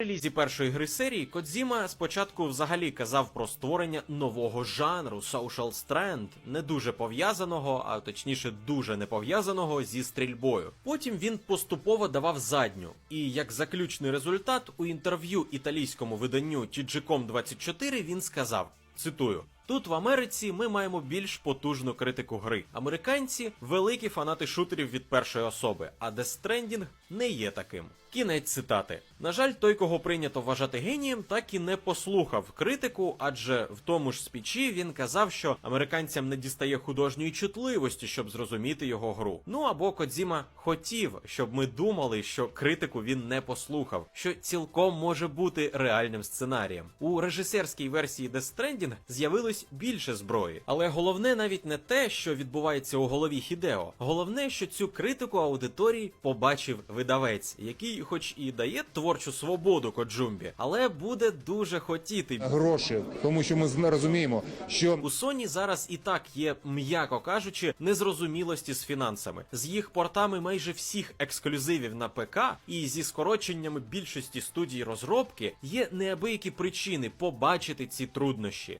релізі першої гри серії Кодзіма спочатку взагалі казав про створення нового жанру social strand, не дуже пов'язаного, а точніше дуже не пов'язаного зі стрільбою. Потім він поступово давав задню, і як заключний результат у інтерв'ю італійському виданню TGCom 24 він сказав: цитую. Тут в Америці ми маємо більш потужну критику гри. Американці великі фанати шутерів від першої особи, а Death Stranding не є таким. Кінець цитати. На жаль, той, кого прийнято вважати генієм, так і не послухав критику, адже в тому ж спічі він казав, що американцям не дістає художньої чутливості, щоб зрозуміти його гру. Ну або Кодзіма хотів, щоб ми думали, що критику він не послухав, що цілком може бути реальним сценарієм. У режисерській версії Death Stranding з'явилось більше зброї, але головне навіть не те, що відбувається у голові Хідео. Головне, що цю критику аудиторії побачив видавець, який, хоч і дає творчу свободу Коджумбі, але буде дуже хотіти. гроші, тому що ми розуміємо, що У Sony зараз і так є, м'яко кажучи, незрозумілості з фінансами. З їх портами майже всіх ексклюзивів на ПК і зі скороченнями більшості студій розробки є неабиякі причини побачити ці труднощі.